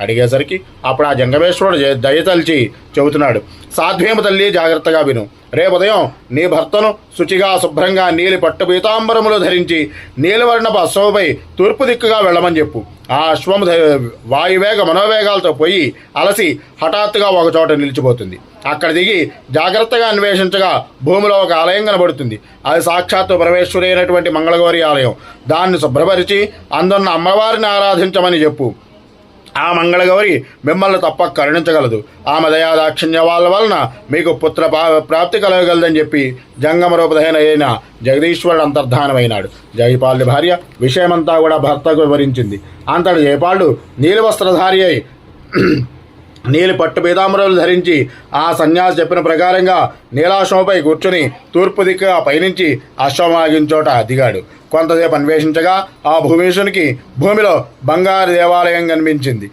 అడిగేసరికి అప్పుడు ఆ జంగమేశ్వరుడు దయతలిచి చెబుతున్నాడు సాధ్వేమ తల్లి జాగ్రత్తగా విను. రే ఉదయం నీ భర్తను శుచిగా శుభ్రంగా నీలి పట్టు పీతాంబరములు ధరించి నీలవర్ణపు అశ్వపై తూర్పు దిక్కుగా వెళ్ళమని చెప్పు. ఆ అశ్వము వాయువేగ మనోవేగాలతో పోయి అలసి హఠాత్తుగా ఒక చోట నిలిచిపోతుంది. అక్కడ దిగి జాగ్రత్తగా అన్వేషించగా భూమిలో ఒక ఆలయం కనబడుతుంది. అది సాక్షాత్తు పరమేశ్వరి అయినటువంటి మంగళగౌరి ఆలయం. దాన్ని శుభ్రపరిచి అందున్న అమ్మవారిని ఆరాధించమని చెప్పు. ఆ మంగళగౌరి మిమ్మల్ని తప్ప కరుణించగలదు. ఆమె దయాదాక్షిణ్య వాళ్ళ వలన మీకు పుత్ర ప్రాప్తి కలగగలదని చెప్పి జంగమ రూపదైన అయిన జగదీశ్వరుడు అంతర్ధానమైనాడు. జయపాలుడి భార్య విషయమంతా కూడా భర్తకు వివరించింది. అంతటి జయపాలుడు నీలవస్త్రధారి అయి నీలి పట్టు పీతాంబరాలు ధరించి ఆ సన్యాసి చెప్పిన ప్రకారంగా నీలాశ్వమపై కూర్చుని తూర్పు దిక్కుగా పయనించి అశ్వమాగించోట దిగాడు కొంతసేపు అన్వేషించగా ఆ భూమీషునికి భూమిలో బంగారు దేవాలయం కనిపించింది.